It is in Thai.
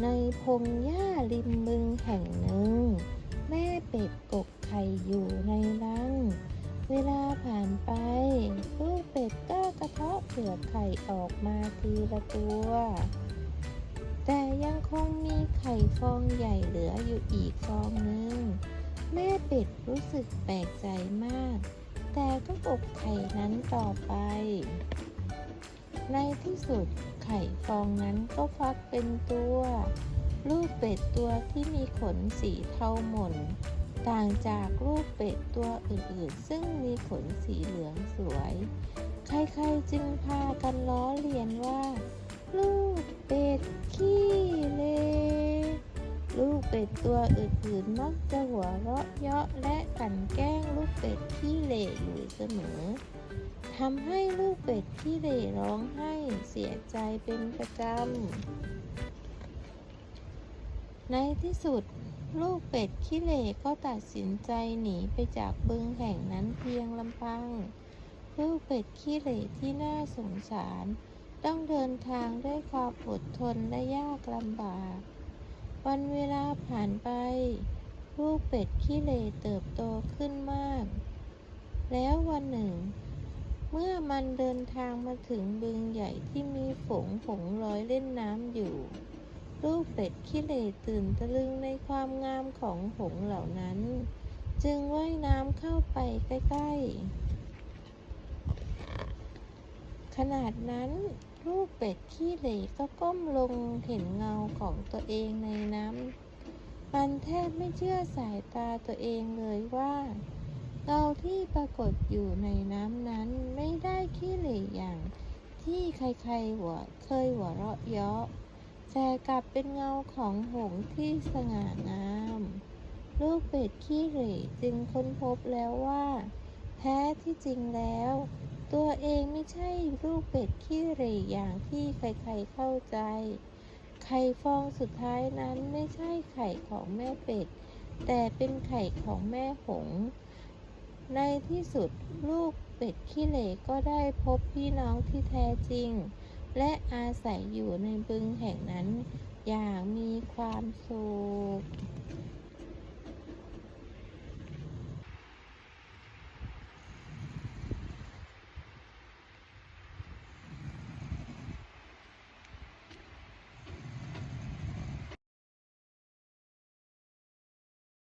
ในพงหญ้าริมบึงแห่งหนึ่ง แม่เป็ดกกไข่อยู่ในรัง เวลาผ่านไป ลูกเป็ดก็กระเทาะเปลือกไข่ออกมาทีละตัว แต่ยังคงมีไข่ฟองใหญ่เหลืออยู่อีกฟองหนึ่งแม่เป็ดรู้สึกแปลกใจมาก แต่ก็กบไข่นั้นต่อไป ในที่สุด ไข่ฟองนั้นก็ฟักเป็นตัว ลูกเป็ดตัวที่มีขนสีเทาหม่น ต่างจากลูกเป็ดตัวอื่นๆ ซึ่งมีขนสีเหลืองสวย ใครๆจึงพากันล้อเลียนว่า เป็ดตัวอื่นๆมักจะหัวเราะเยาะและกลั่นแกล้งลูกเป็ดขี้เหร่อยู่เสมอทำให้ลูกเป็ดขี้เหร่ร้องไห้เสียใจเป็นประจำ ในที่สุด ลูกเป็ดขี้เหร่ก็ตัดสินใจหนีไปจากบึงแห่งนั้นเพียงลำพัง ลูกเป็ดขี้เหร่ที่น่าสงสาร ต้องเดินทางด้วยความอดทนและยากลำบาก วันเวลาผ่านไป ลูกเป็ดขี้เหร่เติบโตขึ้นมาก แล้ววันหนึ่ง เมื่อมันเดินทางมาถึงบึงใหญ่ที่มีฝงผงลอยเล่นน้ำอยู่ ลูกเป็ดขี้เหร่ตื่นตะลึงในความงามของผงเหล่านั้น จึงว่ายน้ำเข้าไปใกล้ๆ ขนาดนั้นลูกเป็ดขี้เหร่ก็ก้มลงเห็นเงาของตัวเองในน้ำมันแทบไม่เชื่อสายตาตัวเองเลยว่าเงาที่ปรากฏอยู่ในน้ำนั้นไม่ได้ขี้เหร่อย่าง ที่ใครๆหัวเคยหัวเราะเยาะแต่กลับเป็นเงาของหงส์ที่สง่างามลูกเป็ดขี้เหร่จึงค้นพบแล้วว่า แท้ที่จริงแล้ว ตัวเองไม่ใช่ลูกเป็ดขี้เหร่อย่างที่ใครๆเข้าใจ ไข่ฟองสุดท้ายนั้นไม่ใช่ไข่ของแม่เป็ด แต่เป็นไข่ของแม่หง ในที่สุดลูกเป็ดขี้เหร่ก็ได้พบพี่น้องที่แท้จริง และอาศัยอยู่ในบึงแห่งนั้นอย่างมีความสุข